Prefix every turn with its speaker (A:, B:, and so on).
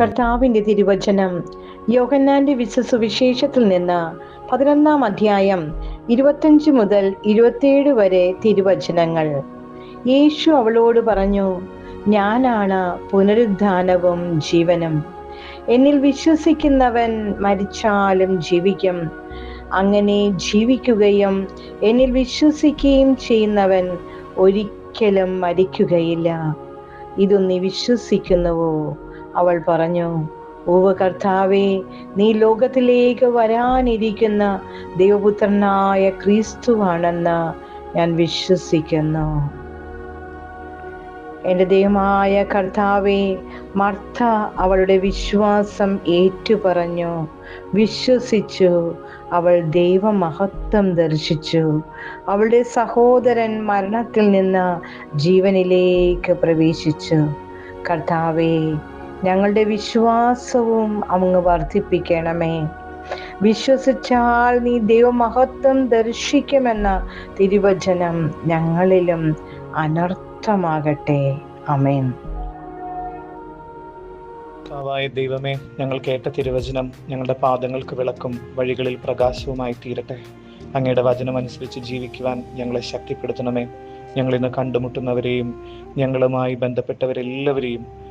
A: കർത്താവിന്റെ തിരുവചനം. യോഹന്നാന്റെ വിശ്വസുവിശേഷത്തിൽ നിന്ന് പതിനൊന്നാം അധ്യായം ഇരുപത്തഞ്ച് മുതൽ ഇരുപത്തിയേഴ് വരെ തിരുവചനങ്ങൾ. യേശു അവളോട് പറഞ്ഞു ഞാനാണ് പുനരുദ്ധാനവും ജീവനും. എന്നിൽ വിശ്വസിക്കുന്നവൻ മരിച്ചാലും ജീവിക്കും. അങ്ങനെ ജീവിക്കുകയും എന്നിൽ വിശ്വസിക്കുകയും ചെയ്യുന്നവൻ ഒരിക്കലും മരിക്കുകയില്ല. ഇതൊന്നി വിശ്വസിക്കുന്നുവോ? അവൾ പറഞ്ഞു ഓവ കർത്താവേ നീ ലോകത്തിലേക്ക് വരാനിരിക്കുന്ന ദൈവപുത്രനായ ക്രിസ്തുവാണെന്ന് ഞാൻ വിശ്വസിക്കുന്നു. എന്റെ ദൈവമായ കർത്താവെ മർത്ത അവളുടെ വിശ്വാസം ഏറ്റുപറഞ്ഞു. വിശ്വസിച്ചു അവൾ ദൈവമഹത്വം ദർശിച്ചു. അവളുടെ സഹോദരൻ മരണത്തിൽ നിന്ന് ജീവനിലേക്ക് പ്രവേശിച്ചു. കർത്താവെ ഞങ്ങളുടെ വിശ്വാസവും അങ്ങ് വർദ്ധിപ്പിക്കണമേ. വിശ്വസിച്ചാൽ നീ ദൈവമഹത്വം ദർശിക്കുമെന്ന തിരുവചനം ഞങ്ങളിലും അനർത്ഥമാകട്ടെ. അമേൻ
B: കർത്താവായ ദൈവമേ ഞങ്ങൾ കേട്ട തിരുവചനം ഞങ്ങളുടെ പാദങ്ങൾക്ക് വിളക്കും വഴികളിൽ പ്രകാശവുമായി തീരട്ടെ. അങ്ങയുടെ വചനം അനുസരിച്ച് ജീവിക്കുവാൻ ഞങ്ങളെ ശക്തിപ്പെടുത്തണമേ. ഞങ്ങൾ ഇന്ന് കണ്ടുമുട്ടുന്നവരെയും ഞങ്ങളുമായി ബന്ധപ്പെട്ടവരെല്ലാവരെയും